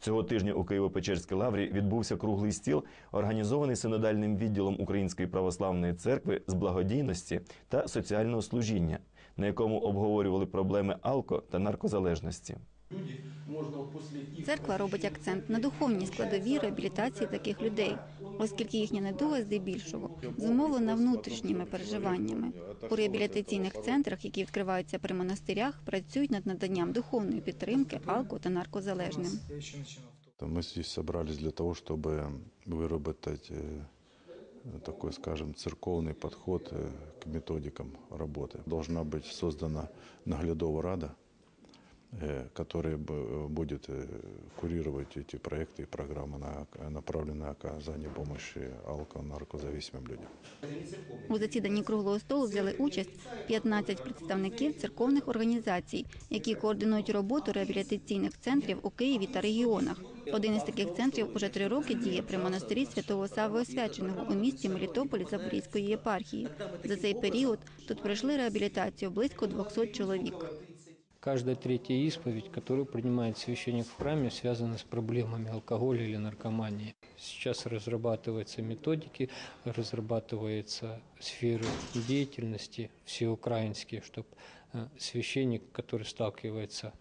Цього тижня у Києво-Печерській лаврі відбувся круглий стіл, організований синодальним відділом Української православної церкви з благодійності та соціального служіння, на якому обговорювали проблеми алко та наркозалежності. Церква робить акцент на духовній складовій реабілітації таких людей, оскільки їхня недуга здебільшого зумовлена внутрішніми переживаннями. У реабілітаційних центрах, які відкриваються при монастирях, працюють над наданням духовної підтримки алко та наркозалежним. Мы здесь собрались для того, чтобы выработать э, такой, скажем, церковный подход э, к методикам работы. Должна быть создана наглядова рада, э, которая б- будет э, курировать эти проекты и программы, на- направленные на оказание помощи алко-наркозависимым людям. У засіданні круглого столу взяли участь 15 представників церковних організацій, які координують роботу реабілітаційних центрів у Києві та регіонах. Один із таких центрів уже три роки діє при монастирі святого Сави Освяченого у місті Мелітополі Запорізької єпархії. За цей період тут пройшли реабілітацію близько 200 чоловік. Каждая третья исповедь, которую принимает священник в храме, связана с проблемами алкоголя или наркомании. Сейчас разрабатываются методики, разрабатываются сферы деятельности всеукраинские, чтобы священник, который сталкивается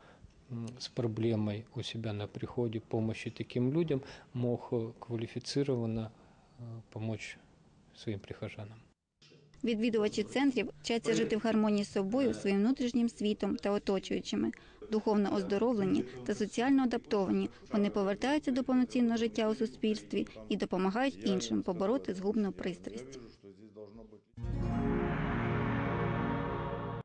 с проблемой у себя на приходе помощи таким людям, мог э, квалифицированно э, помочь своим прихожанам. Відвідувачі центрів вчаться жити в гармонії з собою, своїм внутрішнім світом та оточуючими. Духовно оздоровлені та соціально адаптовані. Вони повертаються до повноцінного життя у суспільстві і допомагають іншим побороти згубну пристрасть.